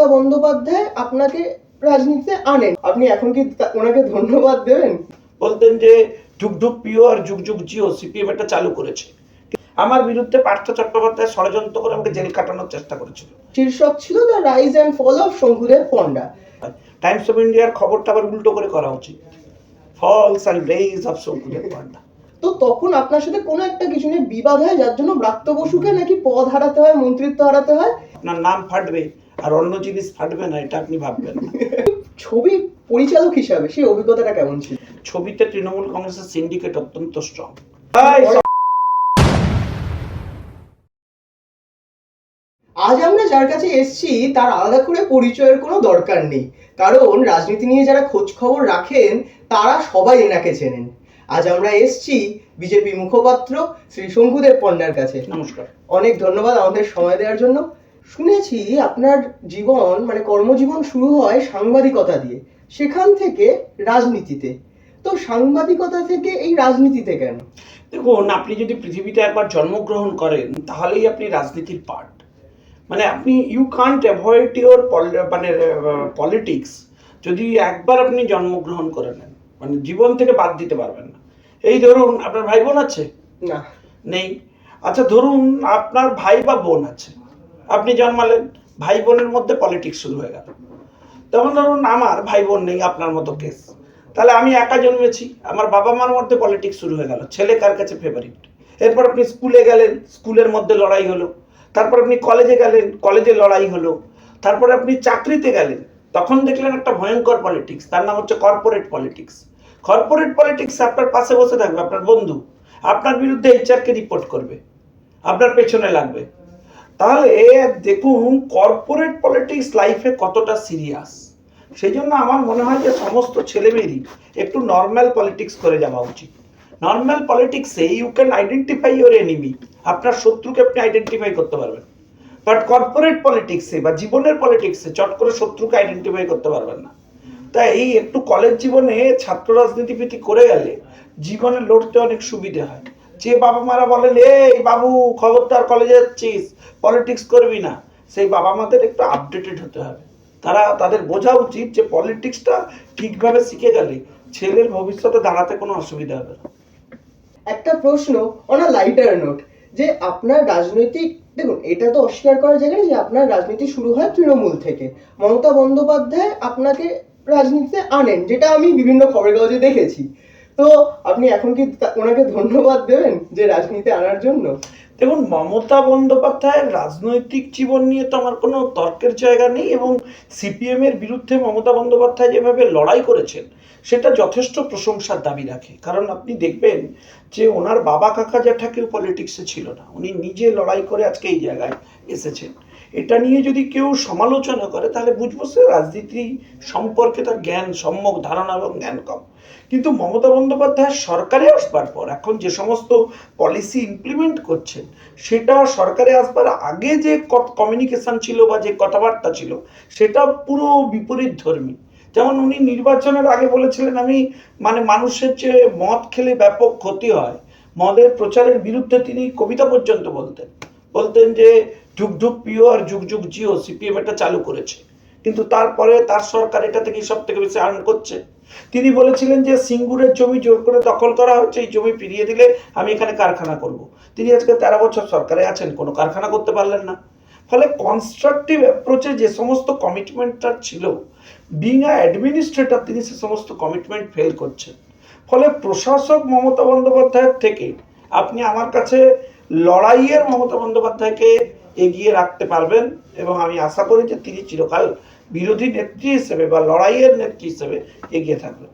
মমতা বন্দ্যোপাধ্যায় আপনাকে রাজনীতিতে আনেন। আপনি এখন কি ওনাকে ধন্যবাদ দেবেন? বলতেন যে যুগ যুগ পিও আর যুগ যুগ জিও সিপিএম এটা চালু করেছে। আমার বিরুদ্ধে পার্থ চট্টোপাধ্যায় ষড়যন্ত্র করে আমাকে জেল কাটানোর চেষ্টা করেছিল। শীর্ষক ছিল the rise and fall of Shankudeb Panda. Times of ইন্ডিয়ার খবরটা আবার উল্টো করে করা উচিত। Falls and raise of Shankudeb Panda তো তখন আপনার সাথে কোনো একটা কিছু নিয়ে বিবাদ হয় যার জন্য ব্রাত্য বসুকে নাকি পদ হারাতে হয় মন্ত্রিত্ব হারাতে হয়? আপনার নাম ফাটবে আর অন্য জিনিস ফাটবে না এটা আপনি ভাববেন না। ছবি পরিচালক হিসাবে সেই অভিজ্ঞতাটা কেমন ছিল? ছবিতে তৃণমূল কংগ্রেসের সিন্ডিকেট অত্যন্ত স্ট্রং আজ আমরা যার কাছে এসেছি তার আলাদা করে পরিচয়ের কোনো দরকার নেই। কারণ রাজনীতি নিয়ে যারা খোঁজ খবর রাখেন তারা সবাই এনাকে চেনেন। আজ আমরা এসেছি বিজেপি মুখপাত্র শ্রী শঙ্কুদেব পণ্ডার কাছে। নমস্কার। অনেক ধন্যবাদ আমাদের সময় দেওয়ার জন্য। শুনেছি আপনার জীবন মানে কর্মজীবন শুরু হয় সাংবাদিকতা দিয়ে। সেখান থেকে রাজনীতিতে। তো সাংবাদিকতা থেকে এই রাজনীতিতে কেন? দেখুন আপনি যদি পৃথিবীতে একবার জন্মগ্রহণ করেন তাহলেই আপনি রাজনীতির পার্ট মানে আপনি ইউ কান্ট অ্যাভয়েড ইউর মানে পলিটিক্স যদি একবার আপনি জন্মগ্রহণ করে নেন। মানে জীবন থেকে বাদ দিতে পারবেন না। এই ধরুন আপনার ভাই বোন আছে? না। নেই। আচ্ছা ধরুন আপনার ভাই বা বোন আছে। আপনি জন্মালেন ভাই বোনের মধ্যে পলিটিক্স শুরু হয়ে গেল। তখন ধরুন আমার ভাই বোন নেই, আপনার মতো কেস তাহলে আমি একা জন্মেছি, আমার বাবা মার মধ্যে পলিটিক্স শুরু হয়ে গেল। ছেলে কার কাছে ফেভারিট এরপর আপনি স্কুলে গেলেন স্কুলের মধ্যে লড়াই হলো। তারপর আপনি কলেজে গেলেন কলেজে লড়াই হলো। তারপর আপনি চাকরিতে গেলেন। তখন দেখলেন একটা ভয়ঙ্কর পলিটিক্স তার নাম হচ্ছে কর্পোরেট পলিটিক্স কর্পোরেট পলিটিক্স আপনার পাশে বসে থাকবে, আপনার বন্ধু। আপনার বিরুদ্ধে এইচআরকে রিপোর্ট করবে। আপনার পেছনে লাগবে। তাহলে দেখুন কর্পোরেট পলিটিক্স লাইফে কতটা সিরিয়াস সেই জন্য আমার মনে হয় যে সমস্ত ছেলেমেয়েরই একটু নর্মাল পলিটিক্স করে যাওয়া উচিত। নর্মাল পলিটিক্সে you can identify your enemy আপনার শত্রুকে আপনি আইডেন্টিফাই করতে পারবেন। বাট কর্পোরেট পলিটিক্সে বা জীবনের পলিটিক্সে চট করে শত্রুকে আইডেন্টিফাই করতে পারবেন না। তাই এই একটু কলেজ জীবনে ছাত্র রাজনীতিবিদ করে গেলে জীবনে লড়তে অনেক সুবিধে হয়। যে বাবা মারা বলেন, এই বাবু, খবরদার কলেজে যাচ্ছিস পলিটিক্স করবি না। সেই বাবা মাদের একটু আপডেটেড হতে হবে। তারা, তাদের বোঝা উচিত যে পলিটিক্সটা ঠিকভাবে শিখে গেলে ছেলের ভবিষ্যতে দাঁড়াতে কোনো অসুবিধা হবে না। একটা প্রশ্ন অন লাইটার নোট যে আপনার রাজনৈতিক, দেখুন, এটা তো অস্বীকার করা যায় যে আপনার রাজনীতি শুরু হয় তৃণমূল থেকে। মমতা বন্দ্যোপাধ্যায় আপনাকে রাজনীতিতে আনেন, যেটা আমি বিভিন্ন খবরের কাগজে দেখেছি। তো আপনি এখন কি ওনাকে ধন্যবাদ দেবেন যে রাজনীতি আনার জন্য? দেখুন, মমতা বন্দ্যোপাধ্যায়ের রাজনৈতিক জীবন নিয়ে তো আমার কোনো তর্কের জায়গা নেই এবং সিপিএমের বিরুদ্ধে মমতা বন্দ্যোপাধ্যায় যেভাবে লড়াই করেছেন সেটা যথেষ্ট প্রশংসার দাবি রাখে। কারণ আপনি দেখবেন যে ওনার বাবা কাকা জ্যাঠা কেউ পলিটিক্সে ছিল না। উনি নিজে লড়াই করে আজকে এই জায়গায় এসেছেন। এটা নিয়ে যদি কেউ সমালোচনা করে, তাহলে বুঝব সে রাজনীতি সম্পর্কে তার জ্ঞান সম্যক ধারণা এবং জ্ঞান কম। কিন্তু মমতা বন্দ্যোপাধ্যায় সরকারে আসবার পর, এখন যে সমস্ত পলিসি ইমপ্লিমেন্ট করছেন, সেটা সরকারে আসবার আগে যে কমিউনিকেশন ছিল বা যে কথাবার্তা ছিল, সেটা পুরো বিপরীত ধর্মী। যেমন উনি নির্বাচনের আগে বলেছিলেন, আমি মানে মানুষের যে মদ খেলে ব্যাপক ক্ষতি হয়। মদের প্রচারের বিরুদ্ধে তিনি কবিতা পর্যন্ত বলতেন। বলতেন যে যুগ যুগ পিও আর যুগ যুগ জিও, সিপিএম এটা চালু করেছে। কিন্তু তারপরে তার সরকার এটা থেকে সব থেকে বেশি আর্ন করছে। তিনি বলেছিলেন যে, সিঙ্গুরের জমি জোর করে দখল করা হচ্ছে, এই জমি ফিরিয়ে দিলে আমি এখানে কারখানা করব। তিনি আজকে তেরো বছর সরকারে আছেন, কোনো কারখানা করতে পারলেন না। ফলে কনস্ট্রাকটিভ অ্যাপ্রোচে যে সমস্ত কমিটমেন্টটা ছিল বিং আ অ্যাডমিনিস্ট্রেটর তিনি সে সমস্ত কমিটমেন্ট ফেল করছেন। ফলে প্রশাসক মমতা বন্দ্যোপাধ্যায়ের থেকে আপনি আমার কাছে লড়াইয়ের মমতা বন্দ্যোপাধ্যায়কে এগিয়ে রাখতে পারবেন এবং আমি আশা করি যে তিনি চিরকাল বিরোধী নেত্রী হিসেবে বা লড়াইয়ের নেত্রী হিসেবে এগিয়ে থাকবেন।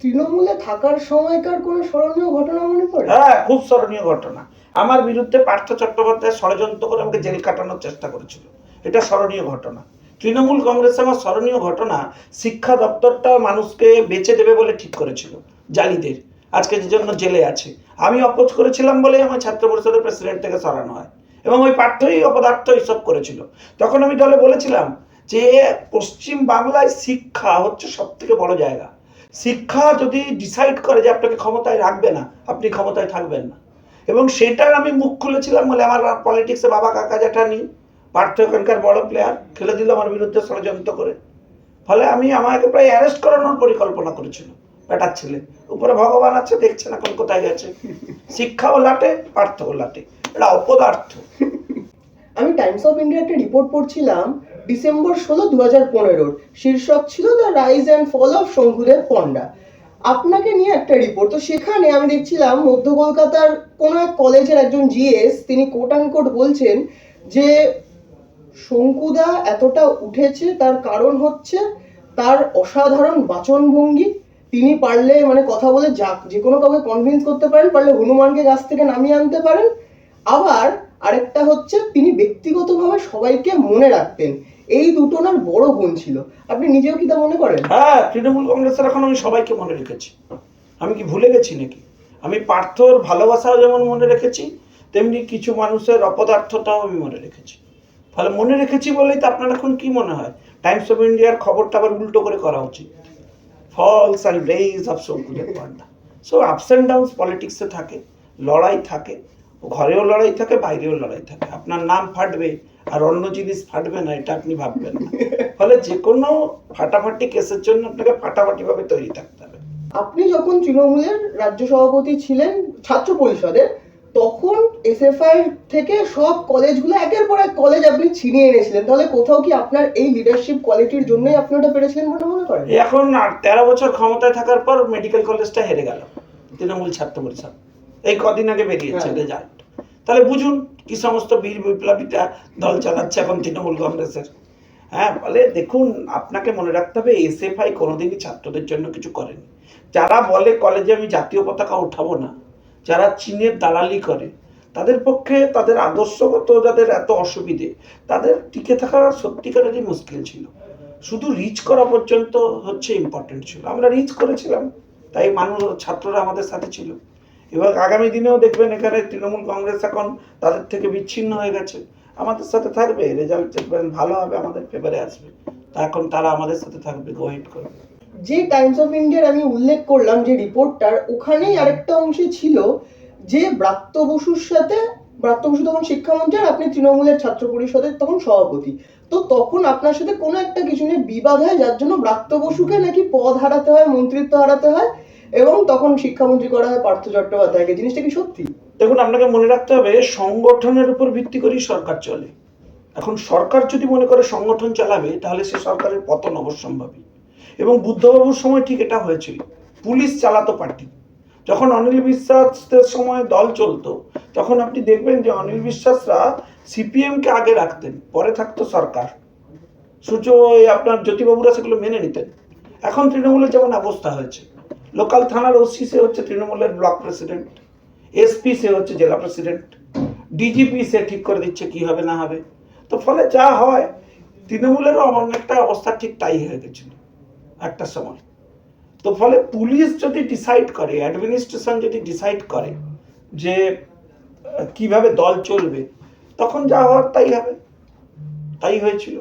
তৃণমূলে থাকার সময়কার কোনো স্মরণীয় ঘটনা মনে পড়ে? হ্যাঁ খুব স্মরণীয় ঘটনা। আমার বিরুদ্ধে পার্থ চট্টোপাধ্যায় ষড়যন্ত্র করে আমাকে জেল কাটানোর চেষ্টা করেছিল। এটা স্মরণীয় ঘটনা। তৃণমূল কংগ্রেসে আমার স্মরণীয় ঘটনা, শিক্ষা দপ্তরটা মানুষকে বেচে দেবে বলে ঠিক করেছিল, জালিদের। আজকে যে জন্য জেলে আছে। আমি অপোজ করেছিলাম বলে আমার ছাত্র পরিষদের প্রেসিডেন্ট থেকে সরানো হয়। এবং ওই পাঠ্যই অপদার্থ এইসব করেছিল। তখন আমি দলে বলেছিলাম যে, পশ্চিম বাংলায় শিক্ষা হচ্ছে সব থেকে বড় জায়গা। শিক্ষা যদি ডিসাইড করে যে আপনাকে ক্ষমতায় রাখবে না, আপনি ক্ষমতায় থাকবেন না। এবং সেটার আমি মুখ খুলেছিলাম বলে আমার পলিটিক্সে বাবা কাকা জ্যাঠা নেই পার্থ এখানকার বড় প্লেয়ার খেলে দিল আমার বিরুদ্ধে ষড়যন্ত্র করে। ফলে আমি আমাকে প্রায় অ্যারেস্ট করানোর পরিকল্পনা করেছিল বেটার ছেলে। উপরে ভগবান আছে দেখছেন এখন কোথায় গেছে। শিক্ষাও লাটে, পার্থও লাটে। এটা অপদার্থ। আমি টাইমস অফ ইন্ডিয়া একটা রিপোর্ট পড়ছিলাম ডিসেম্বর ষোলো দু হাজার পনেরোর। শীর্ষক ছিল the rise and fall of Shankudeb Panda. আপনাকে নিয়ে একটা রিপোর্ট তো সেখানে আমি দেখছিলাম মধ্য কলকাতার কোনো এক কলেজের একজন জিএস তিনি কোট অ্যান্ড কোট বলছেন যে শঙ্কুদা এতটা উঠেছে, তার কারণ হচ্ছে তার অসাধারণ বাচনভঙ্গি। তিনি পারলে মানে কথা বলে যাক, যে কোনো কাউকে কনভিন্স করতে পারেন, পারলে হনুমানকে গাছ থেকে নামিয়ে আনতে পারেন। আবার আরেকটা হচ্ছে, তিনি ব্যক্তিগতভাবে সবাইকে মনে রাখতেন। এই দুটো ওনার বড় গুণ ছিল। আপনি নিজেও কি তা মনে করেন? হ্যাঁ তৃণমূল কংগ্রেসের এখন আমি সবাইকে মনে রেখেছি। আমি কি ভুলে গেছি নাকি? আমি পার্থর ভালোবাসাও যেমন মনে রেখেছি, তেমনি কিছু মানুষের অপদার্থটাও আমি মনে রেখেছি। ফলে মনে রেখেছি বলেই তো আপনার এখন কি মনে হয়? টাইমস অফ ইন্ডিয়ার খবরটা আবার উল্টো করে করা উচিত। Falls and raise of Shankudeb Panda so ups and downs পলিটিক্সে থাকে, লড়াই থাকে, ঘরেও লড়াই থাকে, বাইরেও লড়াই থাকে। আপনার নাম ফাটবে আর অন্য জিনিস ফাটবে না, এটা আপনি ভাববেন না। ফলে যে কোনো ফাটাফাটি কেসের জন্য আপনাকে ফাটাফাটিভাবে তৈরি থাকতে হবে। আপনি যখন তৃণমূলের রাজ্য সভাপতি ছিলেন ছাত্র পরিষদের তখন এসএফআই থেকে সব কলেজগুলো একের পর এক কলেজ আপনি ছিনিয়ে এনেছিলেন। তাহলে কোথাও কি আপনার এই লিডারশিপ কোয়ালিটির জন্যই আপনি ওটা পেরেছিলেন বলে মনে করেন? এখন তেরো বছর ক্ষমতায় থাকার পর মেডিকেল কলেজটা হেরে গেল। তৃণমূল ছাত্র পরিষদ। এই কদিন আগে বেরিয়েছে হ্যাঁ। রেজাল্ট তাহলে বুঝুন কি সমস্ত বীর বিপ্লবীটা দল চালাচ্ছে এখন তৃণমূল কংগ্রেসের। হ্যাঁ বলে দেখুন আপনাকে মনে রাখতে হবে এসএফআই কোনোদিনই ছাত্রদের জন্য কিছু করেনি। যারা বলে কলেজে আমি জাতীয় পতাকা উঠাবো না যারা চীনের দালালি করে, তাদের পক্ষে তাদের আদর্শগত যাদের এত অসুবিধে, তাদের টিকে থাকা সত্যিকারেরই মুশকিল ছিল। শুধু রিচ করা পর্যন্ত হচ্ছে ইম্পর্টেন্ট ছিল। আমরা রিচ করেছিলাম, তাই মানুষ, ছাত্ররা আমাদের সাথে ছিল। এবং আগামী দিনেও দেখবেন এখানে তৃণমূল কংগ্রেস এখন তাদের থেকে বিচ্ছিন্ন হয়ে গেছে। আমাদের সাথে থাকবে রেজাল্ট দেখবেন ভালো হবে, আমাদের পেপারে আসবে। তা এখন তারা আমাদের সাথে থাকবে গোহেড করবে। যে টাইমস অফ ইন্ডিয়ার আমি উল্লেখ করলাম যে রিপোর্টটার ওখানেই আরেকটা অংশে ছিল যে ব্রাত্য বসুর সাথে, ব্রাত্য বসু তখন শিক্ষামন্ত্রী আর আপনি তৃণমূলের ছাত্র পরিষদের তখন সভাপতি। তো তখন আপনার সাথে কোনো একটা কিছু নিয়ে বিবাদ হয়, যার জন্য ব্রাত্য বসুকে নাকি পদ হারাতে হয়, মন্ত্রিত্ব হারাতে হয় এবং তখন শিক্ষামন্ত্রী করা হয় পার্থ চট্টোপাধ্যায়কে। জিনিসটা কি সত্যি? দেখুন, আপনাকে মনে রাখতে হবে, সংগঠনের উপর ভিত্তি করেই সরকার চলে। এখন সরকার যদি মনে করে সংগঠন চালাবে, তাহলে সে সরকারের পতন অবশ্যম্ভাবী। বুদ্ধবাবুর সময় ঠিক এটা হয়েছিল। পুলিশ চালাতো পার্টি। যখন অনিল বিশ্বাসের সময় দল চলতো, তখন আপনি দেখবেন যে অনিল বিশ্বাসরা সিপিএমকে আগে রাখতেন, পরে থাকতো সরকার। সূর্য ওই আপনার জ্যোতিবাবুরা সেগুলো মেনে নিতেন। এখন তৃণমূলের যেমন অবস্থা হয়েছে। লোকাল থানার ওসি সে হচ্ছে তৃণমূলের ব্লক প্রেসিডেন্ট, এসপি সে হচ্ছে জেলা প্রেসিডেন্ট, ডিজিপি সে ঠিক করে দিচ্ছে কি হবে না হবে। তো ফলে যা হয়, তৃণমূলেরও অনেকটা অবস্থা ঠিক তাই হয়ে গেছিল। একটা সময়। তো ফলে পুলিশ যদি ডিসাইড করে অ্যাডমিনিস্ট্রেশন যদি ডিসাইড করে যে কীভাবে দল চলবে তখন যা হওয়ার তাই হবে। তাই হয়েছিল।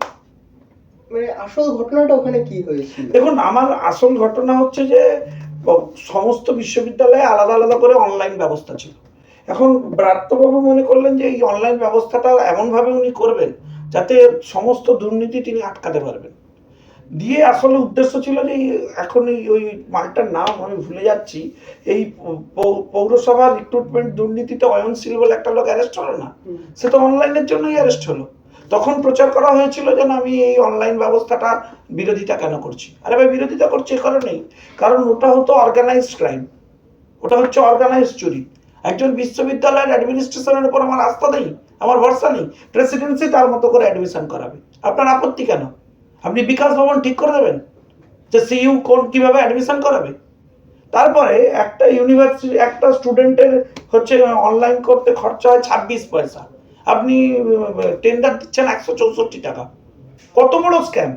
মানে আসল ঘটনাটা ওখানে কি হয়েছিল? দেখুন আমার আসল ঘটনা হচ্ছে যে সমস্ত বিশ্ববিদ্যালয়ে আলাদা আলাদা করে অনলাইন ব্যবস্থা ছিল। এখন ব্রাত্যবাবু মনে করলেন যে এই অনলাইন ব্যবস্থাটা এমনভাবে উনি করবেন যাতে সমস্ত দুর্নীতি তিনি আটকাতে পারবেন। দিয়ে আসলে উদ্দেশ্য ছিল যে এখন এই ওই মালটার নাম আমি ভুলে যাচ্ছি। এই পৌরসভার রিক্রুটমেন্ট দুর্নীতিতে অয়নশীল বলে একটা লোক অ্যারেস্ট হলো না? সে তো অনলাইনের জন্যই অ্যারেস্ট হলো। তখন প্রচার করা হয়েছিল যে না, আমি এই অনলাইন ব্যবস্থাটা বিরোধিতা কেন করছি? আরে ভাই বিরোধিতা করছি এ কারণেই। কারণ ওটা হতো অর্গানাইজড ক্রাইম ওটা হচ্ছে অর্গানাইজড চুরি। একজন বিশ্ববিদ্যালয়ের অ্যাডমিনিস্ট্রেশনের উপর আমার আস্থা নেই আমার ভরসা নেই। প্রেসিডেন্সি তার মতো করে অ্যাডমিশন করাবে। আপনার আপত্তি কেন? আপনি বিকাশ ভবন ঠিক করে দেবেন যে সিইউ কোন কীভাবে অ্যাডমিশন করাবে। তারপরে একটা ইউনিভার্সিটি একটা স্টুডেন্টের হচ্ছে অনলাইন করতে খরচা হয় ছাব্বিশ পয়সা। আপনি টেন্ডার দিচ্ছেন একশো চৌষট্টি টাকা। কত বড় স্ক্যাম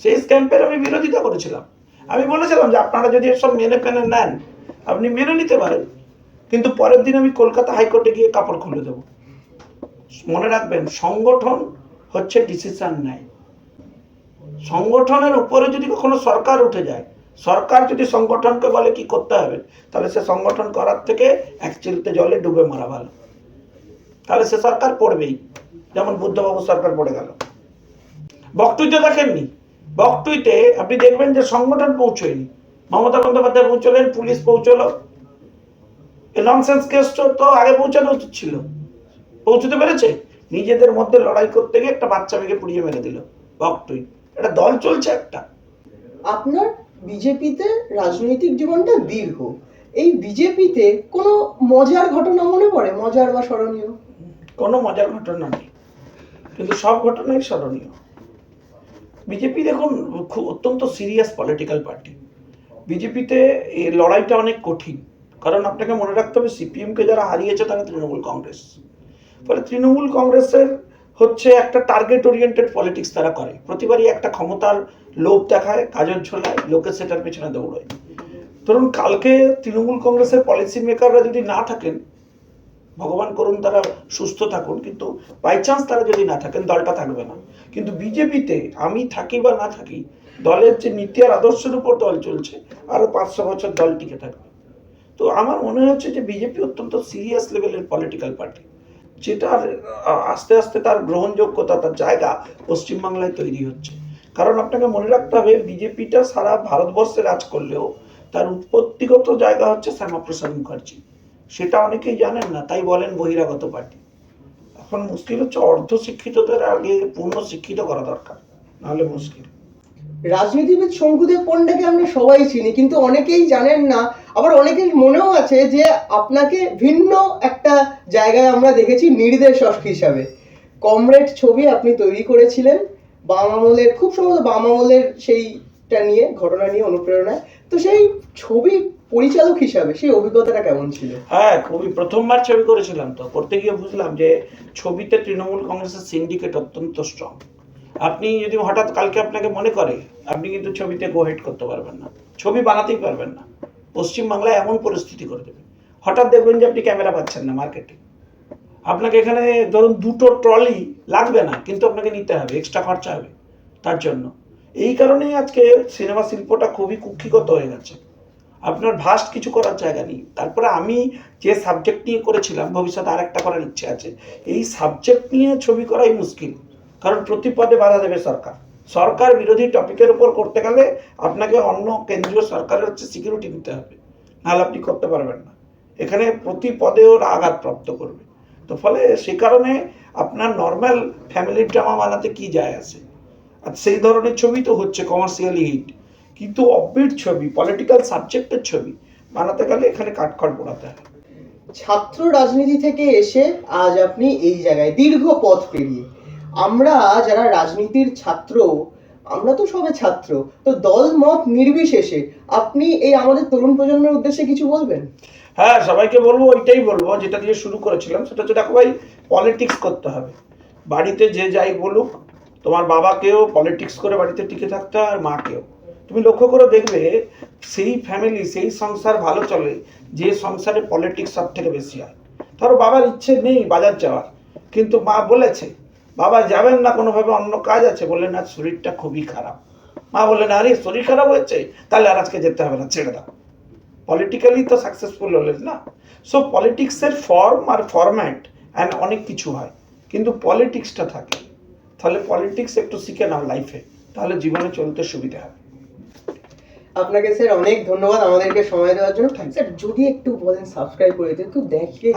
সেই স্ক্যাম্পের আমি বিরোধিতা করেছিলাম। আমি বলেছিলাম যে আপনারা যদি এসব মেনে ফেনে নেন, আপনি মেনে নিতে পারেন। কিন্তু পরের দিন আমি কলকাতা হাইকোর্টে গিয়ে কাপড় খুলে দেবো। মনে রাখবেন, সংগঠন হচ্ছে ডিসিশন নেয়। সংগঠনের উপরে যদি কখনো সরকার উঠে যায়, সরকার যদি সংগঠনকে বলে কি করতে হবে, তাহলে সে সংগঠন করার থেকে এক চিলতে জলে ডুবে মারা ভালো। তাহলে সে সরকার পড়বেই, যেমন বুদ্ধবাবু সরকার পড়ে গেল। বকটুইতে দেখেননি? বকটুইতে আপনি দেখবেন যে সংগঠন পৌঁছয়নি। মমতা বন্দ্যোপাধ্যায় পৌঁছলেন, পুলিশ পৌঁছলো। এই ননসেন্স তো আগে পৌঁছানো উচিত ছিল। পৌঁছতে পেরেছে? নিজেদের মধ্যে লড়াই করতে গিয়ে একটা বাচ্চা মেয়েকে পুড়িয়ে মেরে দিল বকটুই এটা দল চলছে একটা। আপনার বিজেপিতে রাজনৈতিক জীবনটা দীর্ঘ। এই বিজেপিতে কোনো মজার ঘটনা মনে পড়ে? মজার বা স্মরণীয়? কোনো মজার ঘটনা নেই। কিন্তু সব ঘটনাই স্মরণীয়। বিজেপি দেখুন খুব অত্যন্ত সিরিয়াস পলিটিক্যাল পার্টি বিজেপিতে এই লড়াইটা অনেক কঠিন। কারণ আপনাকে মনে রাখতে হবে সিপিএমকে যারা হারিয়েছে তারা তৃণমূল কংগ্রেস। ফলে তৃণমূল কংগ্রেসের হচ্ছে একটা টার্গেট ওরিয়েন্টেড পলিটিক্স তারা করে। প্রতিবারই একটা ক্ষমতার লোভ দেখায় কাজের ঝোলায়, লোকে সেটার পেছনে দৌড়ায়। ধরুন কালকে তৃণমূল কংগ্রেসের পলিসি মেকাররা যদি না থাকেন, ভগবান করুন তারা সুস্থ থাকুন, কিন্তু বাই চান্স তারা যদি না থাকেন, দলটা থাকবে না। কিন্তু বিজেপিতে আমি থাকি বা না থাকি, দলের যে নীতি আর আদর্শের উপর দল চলছে, আরও পাঁচশো বছর দল টিকে থাকবে। তো আমার মনে হচ্ছে যে বিজেপি অত্যন্ত সিরিয়াস লেভেলের পলিটিক্যাল পার্টি যেটা আস্তে আস্তে তার গ্রহণযোগ্যতা, তার জায়গা পশ্চিমবাংলায় তৈরি হচ্ছে। কারণ আপনাকে মনে রাখতে হবে, বিজেপিটা সারা ভারতবর্ষে রাজ করলেও তার উৎপত্তিগত জায়গা হচ্ছে শ্যামাপ্রসাদ মুখার্জি। সেটা অনেকেই জানেন না, তাই বলেন বহিরাগত পার্টি। এখন মুশকিল হচ্ছে অর্ধ শিক্ষিতদের আগে পূর্ণ শিক্ষিত করা দরকার, নাহলে মুশকিল। রাজনীতিবিদ শঙ্কুদেব পণ্ডাকে আমরা সবাই চিনি, কিন্তু অনেকেই জানেন না আবার অনেকের মনেও আছে যে আপনাকে ভিন্ন একটা জায়গায় আমরা দেখেছি নির্দেশক হিসাবে। কমরেড ছবি আপনি তৈরি করেছিলেন বাম আমলের, খুব সম্ভবত বাম আমলের সেইটা নিয়ে, ঘটনা নিয়ে অনুপ্রেরণায়। তো সেই ছবি পরিচালক হিসাবে সেই অভিজ্ঞতাটা কেমন ছিল? হ্যাঁ খুবই প্রথমবার ছবি করেছিলাম তো। করতে গিয়ে বুঝলাম যে ছবিতে তৃণমূল কংগ্রেসের সিন্ডিকেট অত্যন্ত স্ট্রং আপনি যদি হঠাৎ কালকে আপনাকে মনে করে, আপনি কিন্তু ছবিতে গো হেড করতে পারবেন না। ছবি বানাতেই পারবেন না। পশ্চিমবাংলায় এমন পরিস্থিতি করে দেবে। হঠাৎ দেখবেন যে আপনি ক্যামেরা পাচ্ছেন না মার্কেটে। আপনাকে এখানে ধরুন দুটো ট্রলি লাগবে না, কিন্তু আপনাকে নিতে হবে, এক্সট্রা খরচা হবে তার জন্য। এই কারণেই আজকে সিনেমা শিল্পটা খুবই কুক্ষিগত হয়ে গেছে। আপনার ভাস্ট কিছু করার জায়গা নেই। তারপরে আমি যে সাবজেক্ট নিয়ে করেছিলাম, ভবিষ্যতে আর একটা করার ইচ্ছে আছে, এই সাবজেক্ট নিয়ে ছবি করাই মুশকিল। কারণ প্রতি পদে বাধা দেবে সরকার। সরকার বিরোধী টপিকের উপর করতে গেলে আপনাকে অন্য কেন্দ্রীয় সরকারের হচ্ছে সিকিউরিটি দিতে হবে। নাহলে আপনি করতে পারবেন না। এখানে প্রতি পদে ওরা আঘাতপ্রাপ্ত করবে। তো ফলে সে কারণে আপনার নর্মাল ফ্যামিলির ড্রামা বানাতে কি যায় আসে আর সেই ধরনের ছবি তো হচ্ছে কমার্শিয়ালি হিট কিন্তু অববিট ছবি পলিটিক্যাল সাবজেক্টের ছবি বানাতে গেলে এখানে কাঠখড় পোড়াতে হয়। ছাত্র রাজনীতি থেকে এসে আজ আপনি এই জায়গায় দীর্ঘ পথ পেরিয়ে। আমরা যারা রাজনীতির ছাত্র, আমরা তো সবে ছাত্র, তো দল মত নির্বিশেষে আপনি এই আমাদের তরুণ প্রজন্মের উদ্দেশ্যে কিছু বলবেন? হ্যাঁ সবাইকে বলব, ওইটাই বলব, যেটা দিয়ে শুরু করেছিলাম, সেটা হচ্ছে দেখো ভাই পলিটিক্স করতে হবে। বাড়িতে যে যাই বলুক, তোমার বাবাকেও পলিটিক্স করে বাড়িতে টিকে থাকতে হয়, আর মাকেও। তুমি লক্ষ্য করে দেখবে, সেই ফ্যামিলি সেই সংসার ভালো চলে, যে সংসারে পলিটিক্স সব থেকে বেশি হয়। ধরো বাবার ইচ্ছে নেই বাজার যাওয়ার, কিন্তু মা বলেছে বাবা যাবেন না, কোনোভাবে অন্য কাজ আছে। বললেন, আজ শরীরটা খুবই খারাপ। মা বললেন, আরে, শরীর খারাপ হয়েছে? তাহলে আর আজকে যেতে হবে না, ছেড়ে দাও। পলিটিক্যালি তো সাকসেসফুল হলেন না। সো পলিটিক্সের ফর্ম আর ফরম্যাট অ্যান্ড অনেক কিছু হয়। কিন্তু পলিটিক্সটা থাকে। তাহলে পলিটিক্স একটু শিখে নাও লাইফে তাহলে জীবনে চলতে সুবিধা হবে। আপনাকে স্যার অনেক ধন্যবাদ আমাদেরকে সময় দেওয়ার জন্য। স্যার যদি একটু বলেন সাবস্ক্রাইব করে দিন একটু দেখে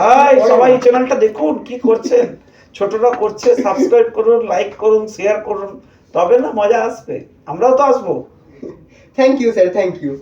সবাই চ্যানেলটা দেখুন কি করছেন? ছোটরা করছে সাবস্ক্রাইব করুন লাইক করুন শেয়ার করুন। তবে না মজা আসবে। আমরাও তো আসব। Thank you sir thank you